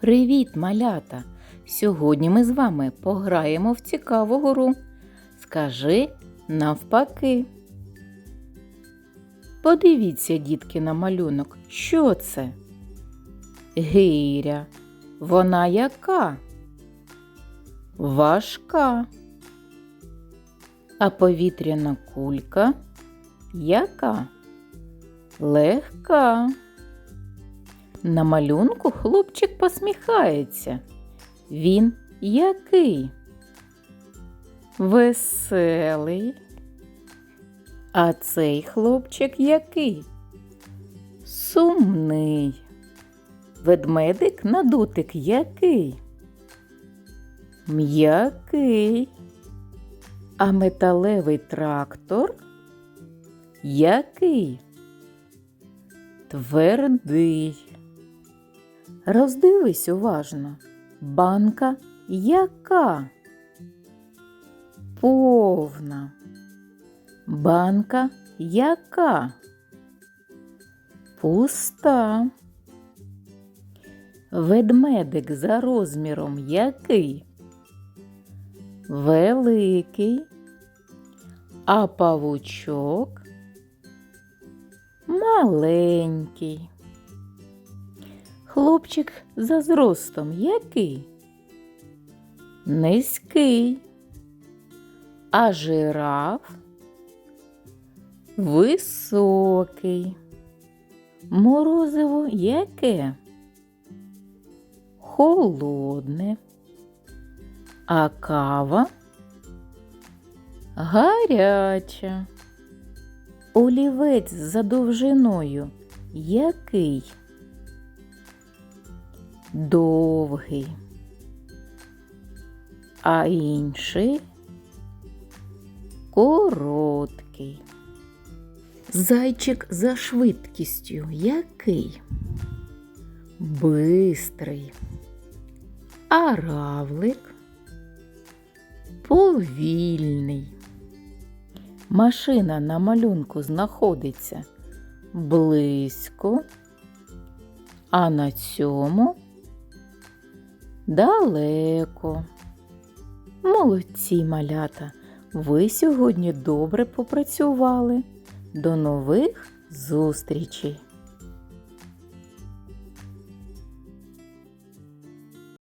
Привіт, малята! Сьогодні ми з вами пограємо в цікаву гру. Скажи навпаки. Подивіться, дітки, на малюнок. Що це? Гиря. Вона яка? Важка. А повітряна кулька яка? Легка. На малюнку хлопчик посміхається. Він який? Веселий. А цей хлопчик який? Сумний. Ведмедик на дотик який? М'який. А металевий трактор який? Твердий. Роздивись уважно. Банка яка? Повна. Банка яка? Пуста. Ведмедик за розміром який? Великий. А павучок маленький. Хлопчик за зростом який? Низький. А жираф високий. Морозиво яке? Холодне. А кава гаряча. Олівець за довжиною який? Довгий. А інший короткий. Зайчик за швидкістю який? Бистрий. А равлик повільний. Машина на малюнку знаходиться близько, а на цьому далеко. Молодці малята! Ви сьогодні добре попрацювали. До нових зустрічей!